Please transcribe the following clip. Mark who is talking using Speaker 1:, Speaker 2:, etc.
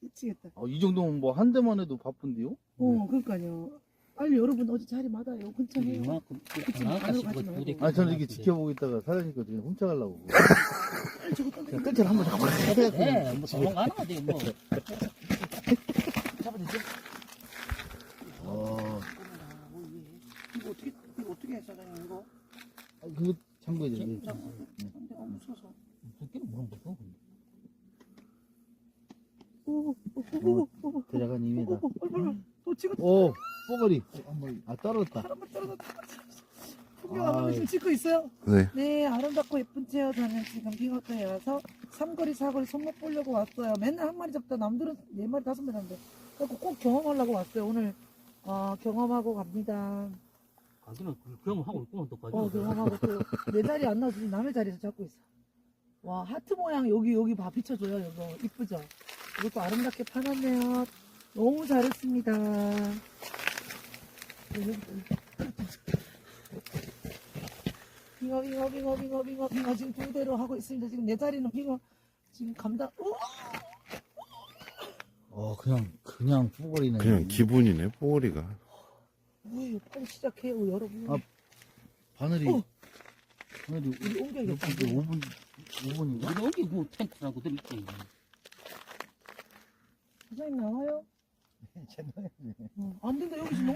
Speaker 1: 미치겠다.
Speaker 2: 아, 이 정도면 뭐 한 대만 해도 바쁜데요?
Speaker 1: 어, 그러니까요. 빨리 여러분 어디 자리 받아요. 근처에.
Speaker 3: 이만큼
Speaker 1: 그치,
Speaker 3: 하나가
Speaker 1: 안으로
Speaker 3: 씹어
Speaker 1: 가지
Speaker 3: 두
Speaker 1: 말고.
Speaker 3: 대
Speaker 2: 아, 저는 이렇게. 지켜보고 있다가 사장님께 어떻게 훔쳐가려고.
Speaker 1: 빨리 저거.
Speaker 2: 그냥 끝을 한번 잡고 해야
Speaker 3: 네, 뭐 도망가나 돼, 뭐.
Speaker 1: 잡아내죠.
Speaker 2: 어,
Speaker 1: 이거 어떻게, 이거 어떻게 해, 사장님, 이거?
Speaker 2: 아, 그거 잠궈야 돼.
Speaker 1: 잠깐만. 내가 무서워서.
Speaker 3: 두께는.
Speaker 1: 오, 오, 오, 오, 오, 오, 또 지금
Speaker 2: 오, 뽀글이. 아, 떨어졌다.
Speaker 1: 한번 떨어졌다.
Speaker 2: 아.
Speaker 1: 풍경아, 지금 찍고 있어요?
Speaker 4: 네.
Speaker 1: 네, 아름답고 예쁜 채어 저는 지금 빙어터에 와서 삼거리 사거리 손목 보려고 왔어요. 맨날 한 마리 잡다 남들은 네 마리 다섯 마리 하는데 그래서 꼭 경험하려고 왔어요. 오늘 어, 경험하고 갑니다.
Speaker 3: 가기는 그럼 하고 있구만, 또까지.
Speaker 1: 어, 경험하고 또 내 자리 안 나와서 남의 자리에서 잡고 있어. 와, 하트 모양 여기 여기 봐 비춰줘요, 이거 이쁘죠? 이것도 아름답게 파놨네요. 너무 잘했습니다. 빙어 빙어 빙어 빙어 빙어 빙어 지금 두 대로 하고 있습니다. 지금 내 자리는 빙어 지금 감당. 오!
Speaker 2: 어, 그냥, 그냥 뽀글이네.
Speaker 4: 그냥 기분이네, 뽀글이가.
Speaker 1: 뭐예요? 빨리 시작해요, 여러분.
Speaker 2: 아, 바늘이,
Speaker 1: 어.
Speaker 2: 바늘이
Speaker 1: 우리 옮겨야겠다.
Speaker 2: 5분, 5분인가?
Speaker 3: 우리 여기 뭐 텐트랑 그들 있지.
Speaker 1: 사장님 나와요? 어, 안 된다 여기 지금